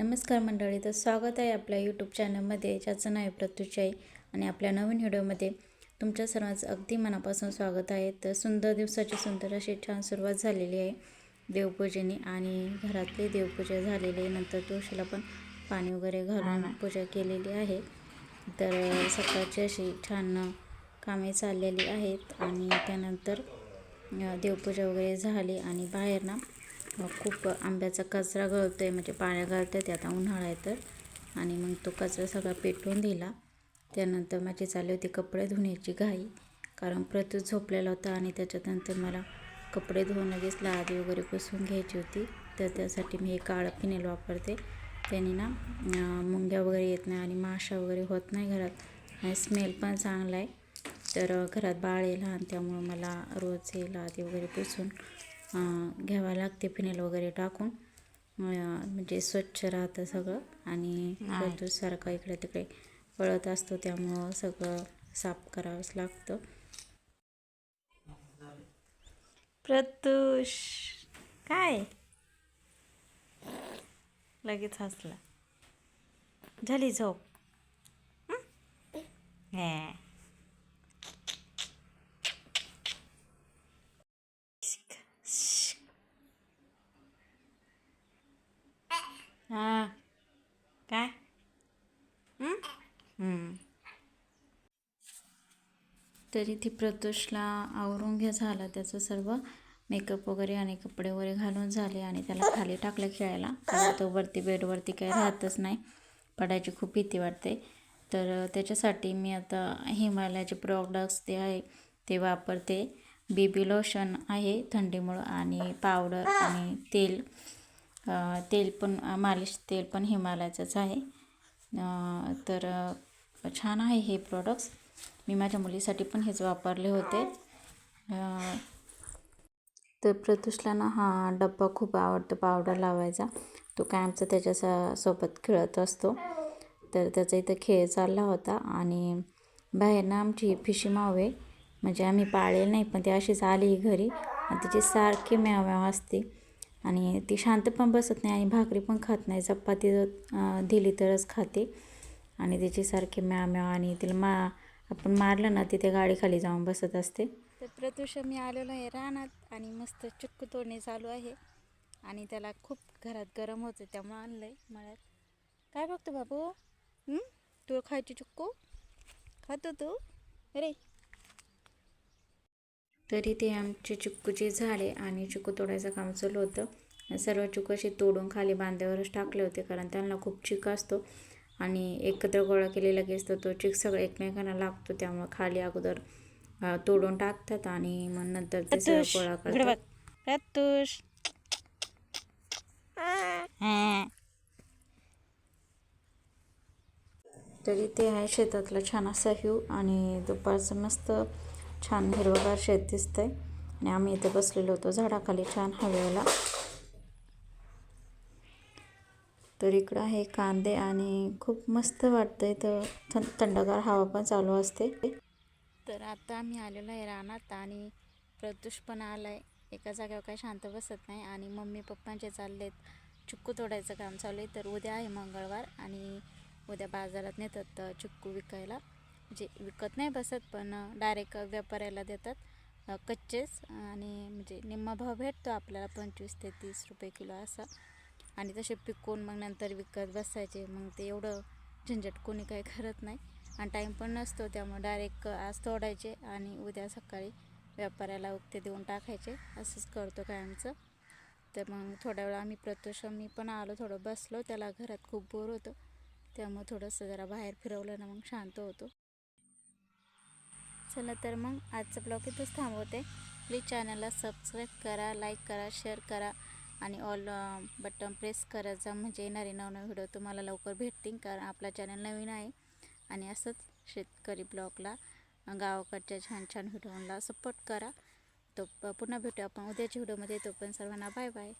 नमस्कार मंडळी तर स्वागत आहे आपल्या यूट्यूब चॅनलमध्ये ज्याचं नाव आहे प्रत्युषाई आणि आपल्या नवीन व्हिडिओमध्ये तुमच्या सर्वांचं अगदी मनापासून स्वागत आहे. तर सुंदर दिवसाची सुंदर अशी छान सुरुवात झालेली आहे. देवपूजेने आणि घरातली देवपूजा झालेली आहे नंतर तुळशीला पण पाणी वगैरे घालून पूजा केलेली आहे. तर सकाळची अशी छान कामे चाललेली आहेत आणि त्यानंतर देवपूजा वगैरे झाली आणि बाहेर ना मग खूप आंब्याचा कचरा गळतो आहे म्हणजे पाण्या गळतं आहे आता उन्हाळा आहे तर. आणि मग तो कचरा सगळा पेटवून दिला. त्यानंतर माझी चालली होती कपडे धुण्याची घाई कारण प्रतूच झोपलेला होता आणि त्याच्यानंतर मला कपडे धुवून लगेच लादी वगैरे पुसून घ्यायची होती. तर त्यासाठी मी हे काळं फिनेल वापरते. त्याने ना मुंग्या वगैरे येत नाही आणि माशा वगैरे होत नाही घरात. आणि स्मेल पण चांगला आहे. तर घरात बाळ आहे लहान त्यामुळं मला रोज हे लादी वगैरे पुसून घ्यावं लागते फिनेल वगैरे टाकून. म्हणजे स्वच्छ राहतं सगळं आणि सारखं इकडे तिकडे पळत असतो त्यामुळं सगळं साफ करावंच लागतं. प्रत्युष काय? लगेच हसला. झाली झोप. हं? हां. काय? तरी ती प्रतोषला आवरून घ्या झाला त्याचं सर्व. मेकअप वगैरे आणि कपडे वगैरे घालून झाले आणि त्याला खाली टाकलं खेळायला. कारण तो वरती बेडवरती काही राहतच नाही. पडायची खूप भीती वाटते. तर त्याच्यासाठी मी आता हिमालयाचे प्रॉडक्ट्स ते आहे ते वापरते. बेबी लोशन आहे थंडीमुळं आणि पावडर आणि तेल. तेल पण मालिश तेल पण हिमालयाचंच आहे. तर छान आहे हे प्रोडक्ट्स मी माझ्या मुलीसाठी पण हेच वापरले होते. तर प्रत्युषला ना हा डब्बा खूप आवडतो पावडर लावायचा. तो कायमचा त्याच्या स- सोबत खेळत असतो. तर त्याचा इथं खेळ चालला होता आणि बाहेर ना आमची फिशी माव आहे. म्हणजे आम्ही पाळेल नाही पण ती अशीच आली घरी. आणि तिची सारखी म्याव म्याव असते. आणि ती शांत पण बसत नाही आणि भाकरी पण खात नाही. चपाती दिली तरच खाते. आणि तिची सारखी म्याव म्याव आणि तिला मा आपण मारलं ना तिथे गाडीखाली जाऊन बसत असते. तर प्रदूष मी आलेलो आहे रानात आणि मस्त चुक्क तोडणे चालू आहे. आणि त्याला खूप घरात गरम होतं त्यामुळे आणलं आहे मळ्यात. काय बघतो बाबू? तू खायची चुक्कू खातो तू? अरे तरी ते आमचे चिक्कूचे झाडे आणि चिक्कू तोडायचं काम चालू होतं. सर्व चिक्कू असे तोडून खाली बांध्यावरच टाकले होते कारण त्यांना खूप चिक असतो. आणि एकत्र गोळा केलेला लगेच तर तो चिक सगळं एकमेकांना लागतो त्यामुळे खाली अगोदर तोडून टाकतात आणि मग नंतर ते सगळं गोळा करतात. तरी ते आहे शेतातला छान असा व्ह्यू आणि दुपारचं मस्त छान हिरवगार शेत दिसतंय. आणि आम्ही इथे बसलेलो होतो झाडाखाली छान हवेला. तर इकडं आहे कांदे आणि खूप मस्त वाटतं इथं थंडगार हवा पण चालू असते. तर आता आम्ही आलेलो आहे रानात आणि प्रदूष पण आलाय. एका जागेवर काही शांत बसत नाही आणि मम्मी पप्पांचे चाललेत. चिक्कू तोडायचं काम चालू आहे. तर उद्या आहे मंगळवार आणि उद्या बाजारात नेतात चुक्कू चिक्कू विकायला. जे विकत नाही बसत पण डायरेक्ट व्यापाऱ्याला देतात. कच्चेच आणि म्हणजे निम्मा भाव भेटतो आपल्याला पंचवीस ते तीस रुपये किलो असा. आणि तसे पिकवून मग नंतर विकत बसायचे मग ते एवढं झंझट कोणी काही करत नाही. आणि टाईम पण नसतो त्यामुळे डायरेक्ट आज तोडायचे आणि उद्या सकाळी व्यापाऱ्याला उगते देऊन टाकायचे. असंच करतो कायमचं तर मग थोड्या वेळा आम्ही प्रत्युष मी पण आलो थोडं बसलो. त्याला घरात खूप बोर होतं. त्यामुळे थोडंसं जरा बाहेर फिरवलं ना मग शांत होतो. चला तर मग आजचा ब्लॉग इथंच थांबवते. प्लीज चॅनलला सबस्क्राईब करा लाईक करा शेअर करा आणि ऑल बटन प्रेस करायचा म्हणजे येणारे नवनवीन व्हिडिओ तुम्हाला लवकर भेटतील कारण आपला चॅनल नवीन आहे. आणि असंच शेतकरी ब्लॉगला गावाकडच्या छान छान व्हिडिओला सपोर्ट करा. तो पुन्हा भेटू आपण उद्याच्या व्हिडिओमध्ये तो पण सर्वांना बाय बाय